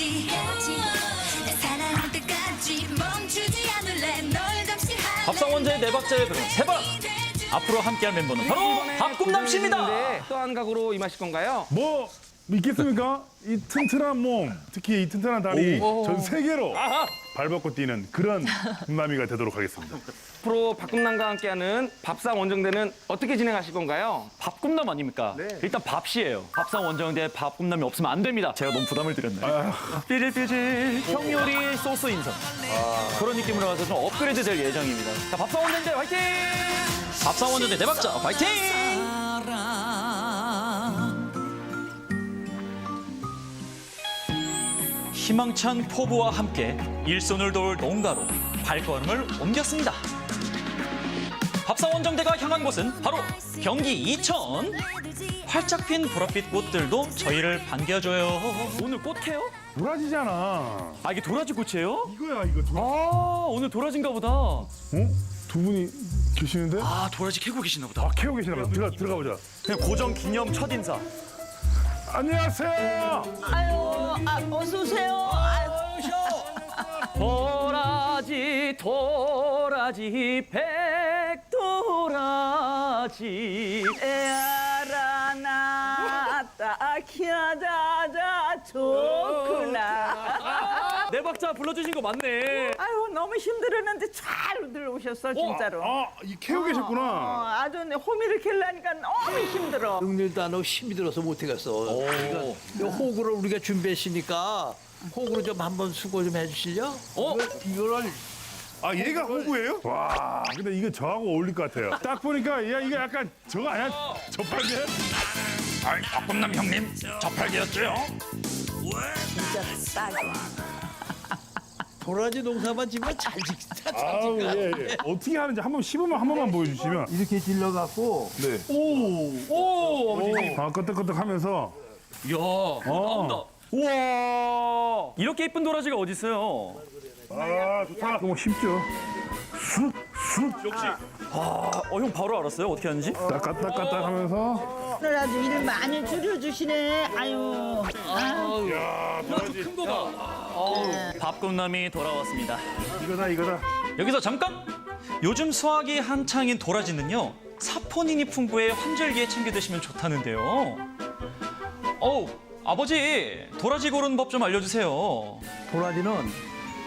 때까지 내 사랑할 때까지 멈추지 않을래 널 감시할래 밥상 원자의 네 박자의 그럼 세 번. 앞으로 함께할 멤버는 바로 박꿈남 씨입니다. 또한 각으로 임하실 건가요? 뭐 믿겠습니까? 이 튼튼한 몸, 특히 이 튼튼한 다리 전 세계로 발벗고 뛰는 그런 꿈남이가 되도록 하겠습니다. 앞으로 박금남과 함께하는 밥상 원정대는 어떻게 진행하실 건가요? 밥꿈남 아닙니까? 네. 일단 밥씨예요. 밥상 원정대 밥꿈남이 없으면 안 됩니다. 제가 너무 부담을 드렸네요. 삐질삐질 형요리 소스 인선. 그런 느낌으로 와서 좀 업그레이드 될 예정입니다. 자, 밥상 원정대 화이팅! 밥상 원정대 네 박자 화이팅! 희망찬 포부와 함께 일손을 도울 농가로 발걸음을 옮겼습니다. 밥상원정대가 향한 곳은 바로 경기 이천. 활짝 핀 보랏빛 꽃들도 저희를 반겨줘요. 오늘 꽃해요? 도라지잖아. 아 이게 도라지 꽃이에요? 이거야 이거. 도... 아 오늘 도라지인가 보다. 어? 두 분이 계시는데? 아 도라지 캐고 계시나 보다. 아 캐고 계시나 봐. 들어가 들어가 보자. 그냥 고정 기념 첫 인사. 안녕하세요. 아유, 아, 어서 오세요. 아유, 도라지 도라지 백도라지 에아라 나따 키아자자 좋구나. 네 박자 불러주신 거 맞네. 아유, 너무 힘들었는데 잘 들어오셨어, 진짜로. 아, 이 캐고 계셨구나. 어, 아주 내 호미를 킬라니까 너무 힘들어. 능률도 안 하고 힘이 들어서 못하겠어. 그러니까 이 호구를 우리가 준비했으니까 호구를 좀 한번 수고 좀 해주실려? 어? 이거를 아, 얘가 호구예요? 와, 근데 이거 저하고 어울릴 것 같아요. 딱 보니까 야 이거 약간 저거 아니야? 저팔계? 아이 박범남 형님 저팔계였죠? 진짜 딱. 도라지 농사만 지면 잘 짓다. 아우 예, 예. 어떻게 하는지 한번 시범을 한 번만 보여주시면. 이렇게 질러갖고 네. 오 아버지. 아 끄덕끄덕하면서. 이야 나온다. 우와 이렇게 예쁜 도라지가 어디 있어요? 아 좋다. 너무 쉽죠? 쑥, 쑥. 역시. 아 어 형 바로 알았어요 어떻게 하는지? 따까따까딱 하면서. 오늘 아주 일 많이 줄여주시네. 아유. 야, 도라지. 큰 거다. 밥꿈남이 돌아왔습니다. 이거다, 이거다. 여기서 잠깐! 요즘 수확이 한창인 도라지는요, 사포닌이 풍부해 환절기에 챙겨 드시면 좋다는데요. 어우, 아버지, 도라지 고르는 법 좀 알려주세요. 도라지는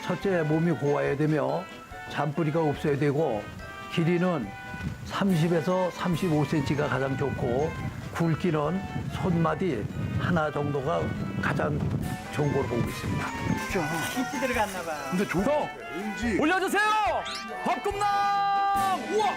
첫째 몸이 고와야 되며 잔뿌리가 없어야 되고 길이는 30에서 35cm가 가장 좋고 굵기는 손마디 하나 정도가 가장 좋은 걸로 보고 있습니다. 깊이 들어갔나 봐. 근데 좋다. 왠지. 올려주세요! 밥꿈남! 우와!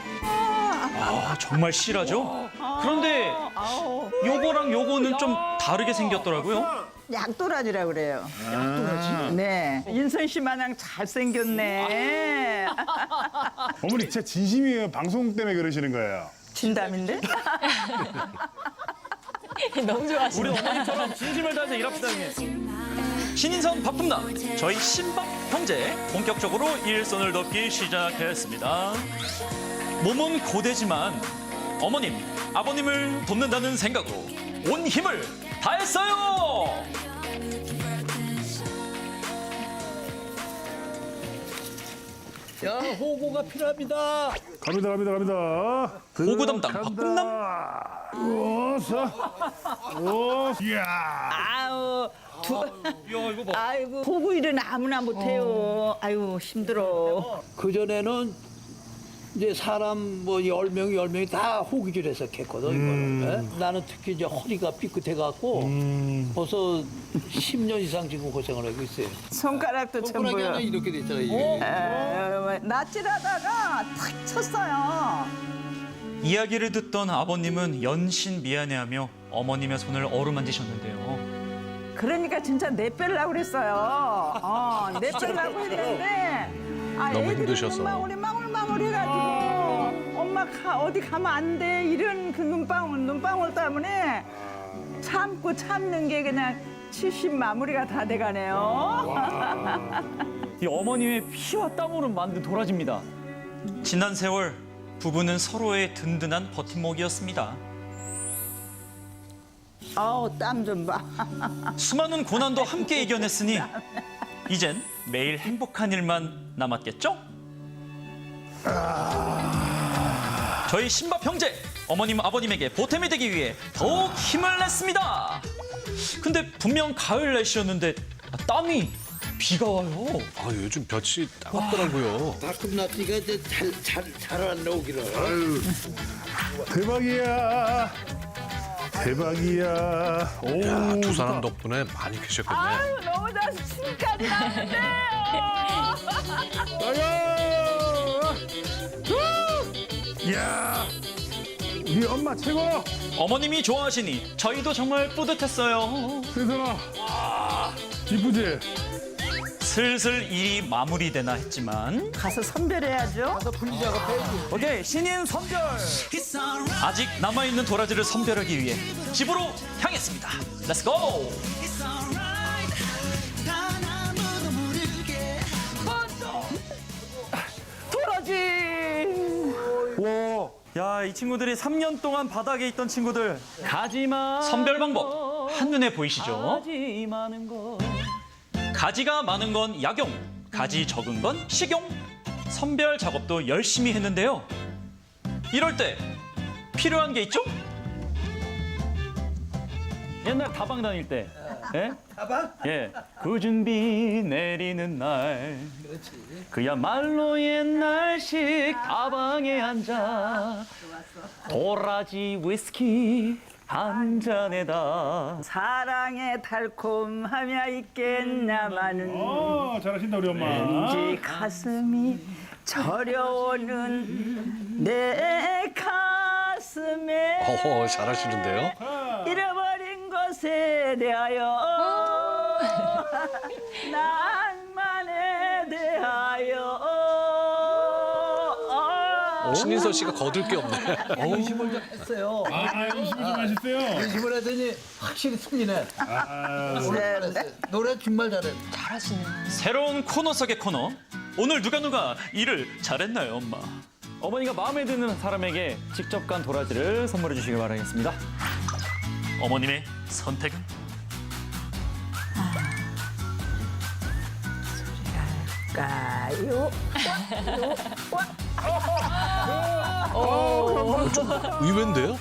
아, 정말 실하죠? 그런데 아우. 요거랑 요거는 좀 다르게 생겼더라고요. 약도라지라 그래요. 약도라지? 네. 인선 씨 마냥 잘생겼네. 어머니 진짜 진심이에요. 방송 때문에 그러시는 거예요. 진담인데? 우리 어머님처럼 진심을 다해서 일합시다, 형님. 신인선 밥꿈남, 저희 신밥 형제 본격적으로 일손을 돕기 시작했습니다. 몸은 고되지만 어머님, 아버님을 돕는다는 생각으로 온 힘을 다했어요. 야 호구가 필요합니다. 갑니다, 갑니다, 갑니다. 호구 담당 들어간다. 오서. 오. 이야. 아우. 두, 야, 이거 봐. 아이고. 보고 일은 아무나 못해요. 아유, 힘들어. 그 전에는 이제 사람 뭐열 명이 열 명이 다 호기질해서 캤거든 이거는. 예? 나는 특히 이제 허리가 삐끗해 갖고 벌써 10년 이상 지금 고생을 하고 있어요. 손가락도 손가락이 전부요. 하나 이렇게 됐잖아 이게. 에이, 낯질하다가 탁 쳤어요. 이야기를 듣던 아버님은 연신 미안해하며 어머님의 손을 어루만지셨는데요. 그러니까 진짜 내 빼려고 그랬어요. 어, 내 빼려고 했는데 아, 너무 힘드셔서 망울이 망울망울 해가지고 엄마 가, 어디 가면 안 돼 이런 그 눈방울 눈방울 때문에 참고 참는 게 그냥 70 마무리가 다 돼가네요. 이 어머님의 피와 땀으로 만든 도라지입니다. 지난 세월 부부는 서로의 든든한 버팀목이었습니다. 아우 땀 좀 봐. 수많은 고난도 함께 이겨냈으니 이젠 매일 행복한 일만 남았겠죠? 저희 신밥 형제 어머님 아버님에게 보탬이 되기 위해 더욱 힘을 냈습니다. 근데 분명 가을 날씨였는데 아, 땀이 비가 와요. 아, 요즘 볕이 따갑더라고요. 가끔 나니까 이제 잘 잘잘 나오기를. 대박이야. 대박이야. 오, 야, 두 사람 좋다. 덕분에 많이 계셨겠네. 아유 너무 좋아서 침까지 나는데. 아야! 이야, 우리 엄마 최고. 어머님이 좋아하시니 저희도 정말 뿌듯했어요. 세선아, 이쁘지? 슬슬 일이 마무리되나 했지만 가서 선별해야죠. 오케이 신인 선별. 아직 남아있는 도라지를 선별하기 위해 집으로 향했습니다. 렛츠 고! 와, 야, 이 친구들이 3년 동안 바닥에 있던 친구들. 가지마. 선별 방법 한눈에 보이시죠? 가지 많은 거. 가지가 많은 건 약용, 가지 적은 건 식용. 선별 작업도 열심히 했는데요. 이럴 때 필요한 게 있죠? 옛날 다방 다닐 때. 예? 다방? 예. 그 준비 내리는 날. 그야말로 옛날식 다방에 앉아. 도라지 위스키 한 잔에다. 사랑의 달콤함이 있겠냐마는 어, 잘하신다 우리 엄마. 왠지 가슴이 저려오는 내 가슴에 어허, 잘하시는데요. 잃어버린 것에 대하여 낭만에 대하여 신인서 씨가 거들 게 없네. 의심을 좀 했어요. 아, 아, 이거 좀 하셨어요. 의심을 했더니 확실히 승리네. 아, 잘했어요. 노래 정말 잘해. 새로운 코너 속의 코너. 오늘 누가 누가 일을 잘했나요, 엄마? 어머니가 마음에 드는 사람에게 직접 간 도라지를 선물해 주시길 바라겠습니다. 어머님의 선택은? 가요 의외인데요?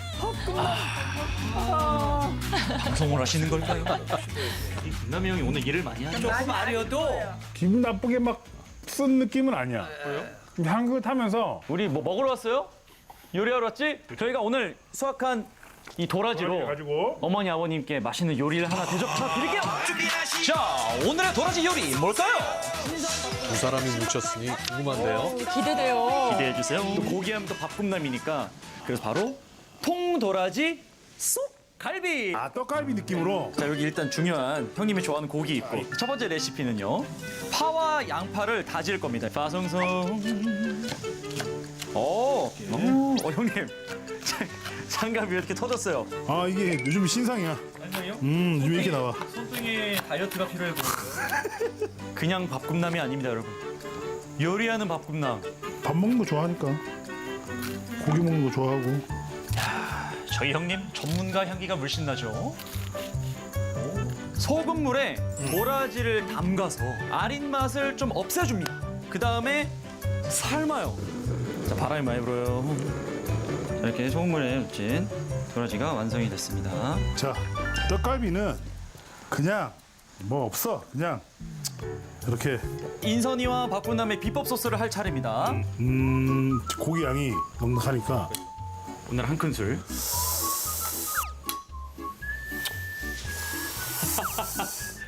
방송을 하시는 걸까요? 이 김남희 형이 오늘 일을 많이 하죠. 기분 나쁘게 막 쓴 느낌은 아니야. 왜요? 한국 하면서 우리 뭐 먹으러 왔어요? 요리하러 왔지? 저희가 오늘 수확한 이 도라지로 가지고 어머니 아버님께 맛있는 요리를 하나 대접차 드릴게요. 자, 오늘의 도라지 요리 뭘까요? 두 사람이 뭉쳤으니 궁금한데요. 기대해 주세요. 또 고기하면 또 밥꿈남이니까 그래서 바로 통도라지 쏙 갈비. 아 떡갈비 느낌으로. 자 여기 일단 중요한 형님이 좋아하는 고기 있고 첫 번째 레시피는요 파와 양파를 다질 겁니다 파송송 오, 오, 어, 형님 장- 장갑이 왜 이렇게 터졌어요 아 이게 요즘 신상이야. 음, 요즘 이렇게 나와. 손등에 다이어트가 필요해 보여요 그냥 밥꿈남이 아닙니다 여러분 요리하는 밥꿈남 밥 먹는 거 좋아하니까. 고기 먹는 거 좋아하고. 저희 형님 전문가 향기가 물씬 나죠. 소금물에 도라지를 담가서 아린 맛을 좀 없애줍니다 그 다음에 삶아요 자 바람이 많이 불어요 자, 이렇게 소금물에 묻힌 도라지가 완성이 됐습니다 자, 떡갈비는 그냥 뭐 없어. 그냥 이렇게 인선이와 박분남의 비법 소스를 할 차례입니다. 음 고기 양이 넉넉하니까 오늘 한 큰술.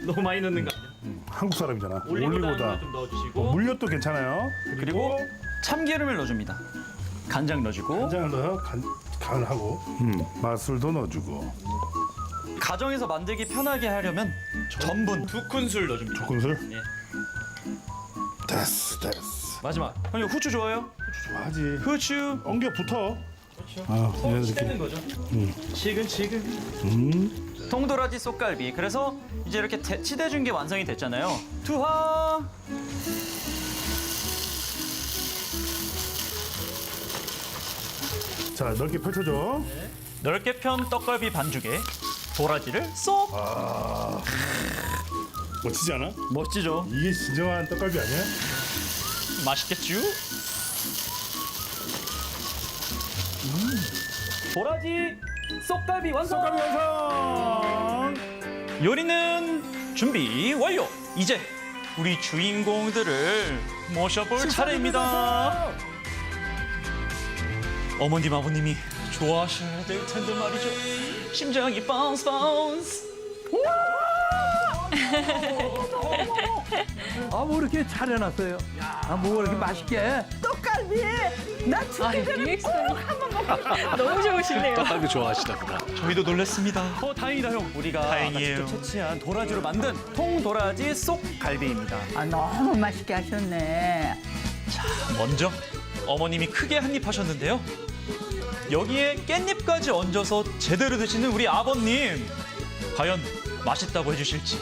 너무 많이 넣는 거 아니야? 한국 사람이잖아. 올리고당 올리고당. 좀 넣어주시고 물엿도 괜찮아요. 그리고 참기름을 넣어줍니다. 간장 넣어주고 간장을 넣어 간, 간을 하고 음, 맛술도 넣어주고 가정에서 만들기 편하게 하려면 전분 두 큰술 넣어줍니다. 군술 예. 됐어 됐어 마지막 형님 후추 좋아요? 좋아하지 후추 엉겨 붙어 아 이런 느낌 거죠. 지근지근. 통도라지 쏙갈비. 그래서 이제 이렇게 대- 치대준 게 완성이 됐잖아요. 투하. 자 넓게 펼쳐줘 넓게 편 떡갈비 반죽에 도라지를 쏙 멋지지 않아? 멋지죠? 이게 진정한 떡갈비 아니야? 맛있겠죠? 도라지 쏙갈비 완성! 떡갈비 완성! 요리는 준비 완료. 이제 우리 주인공들을 모셔볼 차례입니다. 어머님 아버님이 좋아하셔야 될 텐데 말이죠. 심장이 바운스 바운스. 아, 뭐 이렇게 차려놨어요? 아, 뭐 이렇게 맛있게? 떡갈비 나 죽기 전에 꼭 한번 먹고 너무 좋으시네요. 떡갈비 좋아하시나 보다. 저희도 놀랐습니다. 어 다행이다 형. 우리가 다행이에요. 직접 채취한 도라지로 만든 통도라지 쏙갈비입니다. 아 너무 맛있게 하셨네 먼저 어머님이 크게 한 입 하셨는데요. 여기에 깻잎까지 얹어서 제대로 드시는 우리 아버님. 과연 맛있다고 해주실지.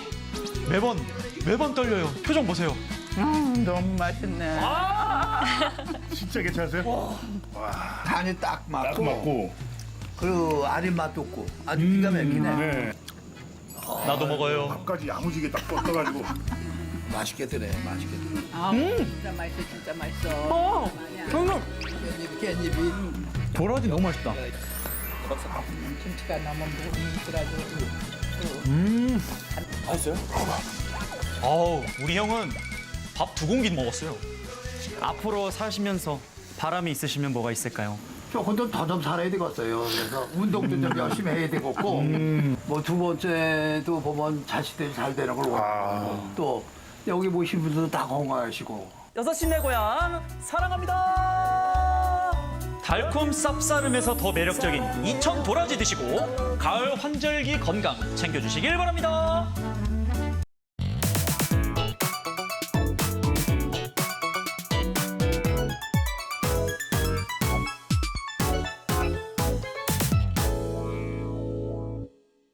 매번, 매번 떨려요. 표정 보세요. 음, 너무 맛있네 진짜 괜찮으세요? 간이 딱딱 맞고, 맞고. 그리고 아린 맛도 없고 아주 기가 막히네. 네. 나도 먹어요. 밥까지 야무지게 딱 뻗어가지고. 맛있게 드네, 맛있게 드네. 아 진짜 맛있어 진짜 맛있어 깻잎, 깻잎이. 도라지 너무 맛있다. 김치가 너무 뭉클하고 아우, 우리 형은 밥 두 공기 먹었어요. 앞으로 사시면서 바람이 있으시면 뭐가 있을까요? 조금 더좀 살아야 되겠어요. 그래서 운동도 좀 열심히 해야 되겠고, 뭐 두 번째도 보면 자식들이 잘 되는 걸 원하고, 또 여기 모신 분들도 다 건강하시고. 여섯 시내 고향 사랑합니다. 달콤 쌉싸름해서 더 매력적인 이천 도라지 드시고 가을 환절기 건강 챙겨주시길 바랍니다.